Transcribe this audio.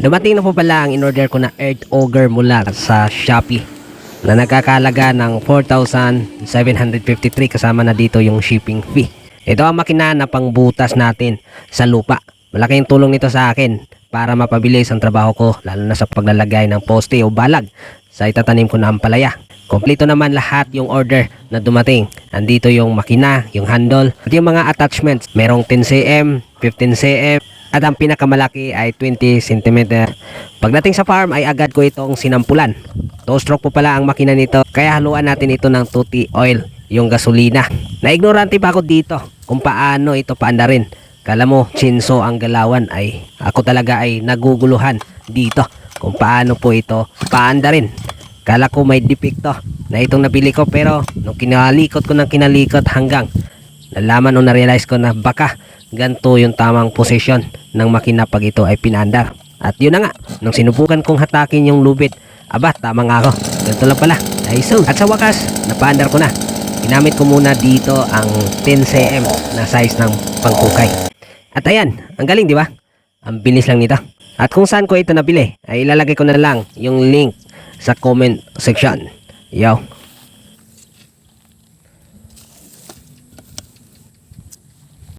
Dumating na po pala ang in-order ko na Earth Ogre mula sa Shopee na nagkakalaga ng 4,753 kasama na dito yung shipping fee. Ito ang makina na pangbutas natin sa lupa. Malaking tulong nito sa akin para mapabilis ang trabaho ko lalo na sa paglalagay ng poste o balag sa itatanim ko na ampalaya. Kompleto naman lahat yung order na dumating. Andito yung makina, yung handle, at yung mga attachments. Merong 10cm, 15cm, at ang pinakamalaki ay 20 cm. Pagdating sa farm ay agad ko itong sinampulan. Two stroke po pala ang makina nito, kaya haluan natin ito ng tuti oil, yung gasolina. Naignorante pa ako dito kung paano ito paandarin. Kala mo, chinso ang galawan ay ako talaga ay naguguluhan dito kung paano po ito paandarin. Kala ko may depekto na itong nabili ko pero nung kinalikot ko ng kinalikot hanggang nalaman o na-realize ko na baka ganito yung tamang posisyon ng makina pag ito ay pinandar. At yun na nga, nung sinubukan kong hatakin yung lubid, aba, tama nga ako. Ganito lang pala. Ay at sa wakas, napaandar ko na. Ginamit ko muna dito ang 10cm na size ng pangkukay. At ayan, ang galing di ba? Ang bilis lang nito. At kung saan ko ito nabili, ay ilalagay ko na lang yung link sa comment section. Yo.